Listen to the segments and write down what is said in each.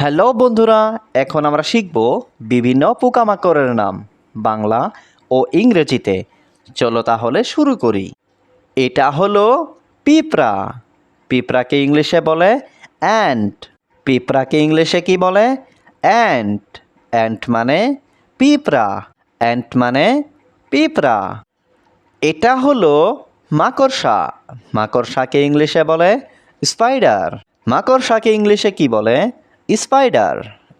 Hello বন্ধুরা, এখন আমরা শিখব বিভিন্ন পোকামাকড়ের নাম, বাংলা ও ইংরেজিতে। চলো তাহলে শুরু করি। এটা হলো পিঁপড়া। পিঁপড়াকে ইংলিশে বলে অ্যান্ট পিঁপড়াকে ইংলিশে কি বলে? অ্যান্ট অ্যান্ট মানে পিঁপড়া। অ্যান্ট মানে পিঁপড়া। এটা হলো মাকড়সা। মাকড়সাকে ইংলিশে বলে স্পাইডার মাকড়সাকে ইংলিশে কি বলে? স্পাইডার।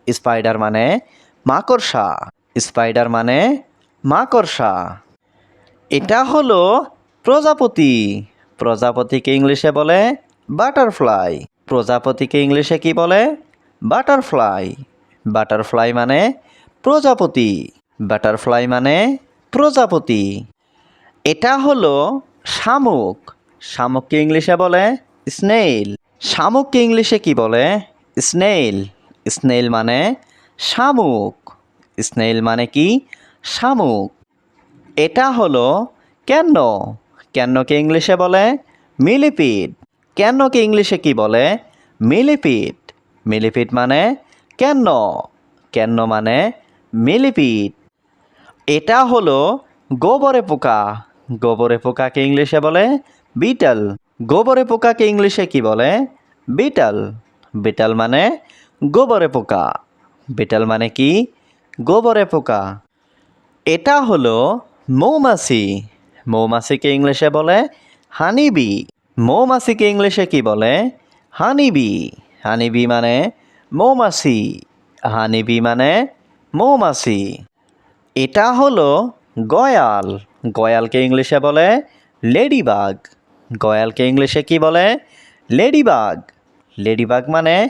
স্পাইডার মানে মাকড়সা। স্পাইডার মানে মাকড়সা। এটা হলো প্রজাপতি। প্রজাপতিকে ইংলিশে বলে বাটারফ্লাই। প্রজাপতিকে ইংলিশে কি বলে? বাটারফ্লাই। বাটারফ্লাই মানে প্রজাপতি। বাটারফ্লাই মানে প্রজাপতি। এটা হলো শামুক। শামুককে ইংলিশে বলে স্নেইল। শামুককে ইংলিশে কি বলে? স্নেইল স্নেইল মানে শামুক, স্নেইল মানে কি? শামুক। এটা হলো কেন্ন কেন্নকে ইংলিশে বলে? মিলিপিড। কেন্নকে ইংলিশে কি বলে? মিলিপিড। মিলিপিড মানে কেন্ন কেন্ন মানে মিলিপিড। এটা হলো গোবরে পোকা। গোবরে পোকাকে ইংলিশে বলে বিটল। গোবরে পোকাকে ইংলিশে কি বলে? বিটল। বিটল মানে গোবরে পোকা। বিটল মানে কি? গোবরে পোকা। এটা হলো মৌমাছি। মৌমাছিকে ইংলিশে বলে হানিবি। মৌমাছিকে ইংলিশে কি বলে? হানিবি। হানিবি মানে মৌমাছি। হানিবি মানে মৌমাছি। এটা হলো গয়াল। গয়ালকে ইংলিশে বলে লেডিবাগ গয়ালকে ইংলিশে কি বলে? লেডিবাগ লেডিবাগ মানে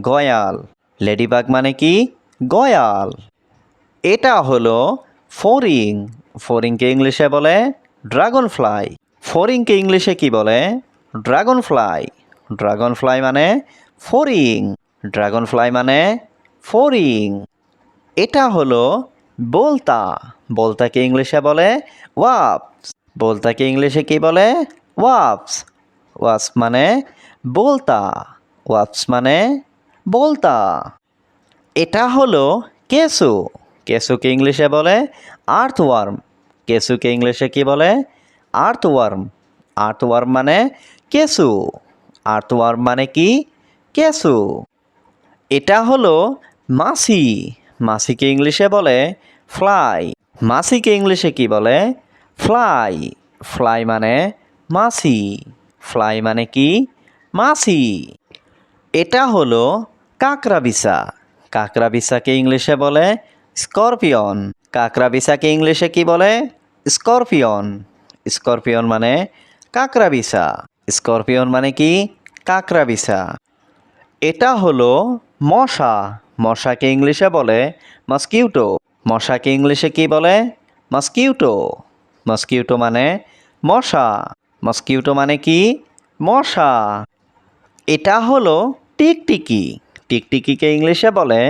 গয়াল। লেডিবাগ মানে কি? গয়াল। এটা হলো ফরিং। ফরিংকে ইংলিশে বলে ড্রাগন ফ্লাই ফরিংকে ইংলিশে কি বলে? ড্রাগন ফ্লাই ড্রাগন ফ্লাই মানে ফরিং। ড্রাগন ফ্লাই মানে ফরিং। এটা হলো বলতা। বলতাকে ইংলিশে বলে ওয়াপস। বলতাকে ইংলিশে কি বলে? ওয়াপস। ওয়াপস মানে বলতা। ওয়াপস মানে বলতা। এটা হলো কেসু কেসুকে ইংলিশে বলে আর্থওয়ার্ম কেসুকে ইংলিশে কি বলে? আর্থওয়ার্ম আর্থওয়ার্ম মানে কেসু আর্থওয়ার্ম মানে কি? কেসু এটা হলো মাছি। মাছিকে ইংলিশে বলে ফ্লাই মাছিকে ইংলিশে কি বলে? ফ্লাই ফ্লাই মানে মাছি। ফ্লাই মানে কি? মাছি। এটা হলো কাকরা বিছা কাকরা বিছাকে ইংলিশে বলে স্করপিয়ন। কাকরা বিছাকে ইংলিশে কি বলে? স্করপিয়ন। স্করপিয়ন মানে কাকরা বিছা স্করপিয়ন মানে কি? কাকরা বিছা এটা হলো মশা। মশাকে ইংলিশে বলে মস্কিউটো। মশাকে ইংলিশে কি বলে? মস্কিউটো। মস্কিউটো মানে মশা। মস্কিউটো মানে কি? মশা। এটা হলো টিকটিকি। টিকটিকিকে ইংলিশে বলে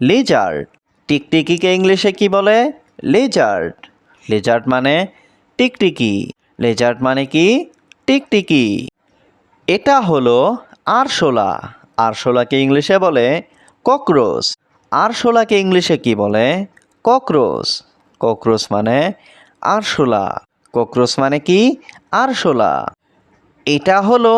লিজার্ড টিকটিকিকে ইংলিশে কি বলে? লিজার্ড লিজার্ড মানে টিকটিকি। লিজার্ড মানে কি? টিকটিকি। এটা হলো আরশোলা। আরশোলাকে ইংলিশে বলে ককরোচ আরশোলাকে ইংলিশে কি বলে? ককরোচ ককরোচ মানে আরশোলা। ককরোচ মানে কি? আরশোলা। এটা হলো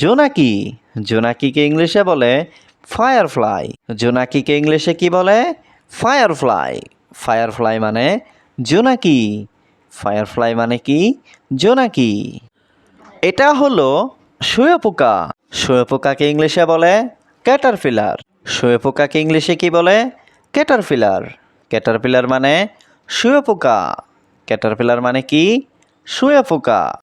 জোনাকি। জোনাকিকে ইংলিশে বলে ফায়ারফ্লাই। জোনাকিকে ইংলিশে কি বলে? ফায়ারফ্লাই। ফায়ারফ্লাই মানে জোনাকি। ফায়ারফ্লাই মানে কি? জোনাকি। এটা হলো শুয়োপোকা। শুয়োপোকাকে ইংলিশে বলে ক্যাটারপিলার। শুয়োপোকাকে ইংলিশে কি বলে? ক্যাটারপিলার। ক্যাটারপিলার মানে শুয়োপোকা। ক্যাটারপিলার মানে কি? শুয়োপোকা।